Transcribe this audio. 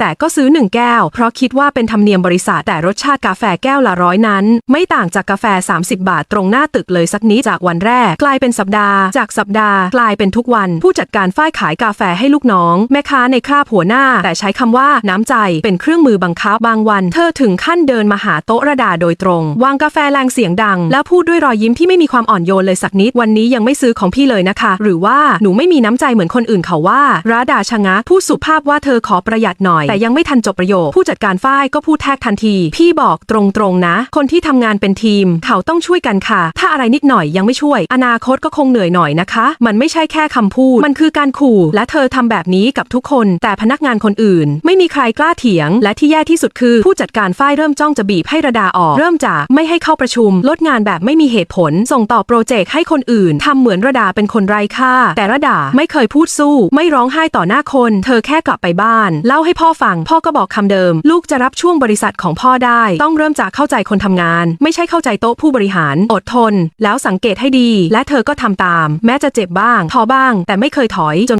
แต่ก็ซื้อหนึ่งแก้ว เพราะคิดว่าเป็นธรรมเนียมบริษัท แต่รสชาติกาแฟแก้วละร้อยนั้น ไม่ต่างจากกาแฟ 30 บาทตรงหน้าตึกเลยสักนิดจากวันแรก กลายเป็นสัปดาห์ จากสัปดาห์ กลายเป็นทุกวัน ผู้จัดการฝ้ายขายกาแฟให้ลูกน้อง แม่ค้าในคราบหัวหน้า แต่ใช้คำว่าน้ำใจเป็นเครื่องมือบังคับบางวัน เธอถึงขั้นเดินมาหาโต๊ะระดาโดยตรง วางกาแฟแรงเสียงดัง แล้วพูดด้วยรอยยิ้มที่ไม่มีความอ่อนโยนเลยสักนิดวันนี้ยังไม่ซื้อของพี่เลยนะคะ หรือว่าหนูไม่มีน้ำใจเหมือนคนอื่นเขาว่าราดาชะงักพูดสุภาพว่าเธอขอประหยัดหน่อยแต่ยังไม่ทันจบประโยค ผู้จัดการฝ้ายก็พูดแทกทันที พี่บอกตรงๆนะ คนที่ทำงานเป็นทีม เขาต้องช่วยกันค่ะ ถ้าอะไรนิดหน่อยยังไม่ช่วย อนาคตก็คงเหนื่อยหน่อยนะคะ มันไม่ใช่แค่คำพูด มันคือการขู่ และเธอทำแบบนี้กับทุกคน แต่พนักงานคนอื่น ไม่มีใครกล้าเถียง และที่แย่ที่สุดคือ ผู้จัดการฝ้ายเริ่มจ้องจะบีบให้ระดาออก เริ่มจากไม่ให้เข้าประชุม ลดงานแบบไม่มีเหตุผล ส่งต่อโปรเจกต์ให้คนอื่นทำเหมือนระดาเป็นคนไร้ค่า แต่ระดาไม่เคยพูดสู้ ไม่ร้องไห้ต่อหน้าคน เธอแค่กลับไปบ้าน เล่าให้พ่อฟัง พ่อก็บอกคำเดิม ลูกจะรับช่วงบริษัทของพ่อได้ ต้องเริ่มจากเข้าใจคนทำงาน ไม่ใช่เข้าใจโต๊ะผู้บริหาร อดทน แล้วสังเกตให้ดี และเธอก็ทำตาม แม้จะเจ็บบ้าง ท้อบ้าง แต่ไม่เคยถอยจน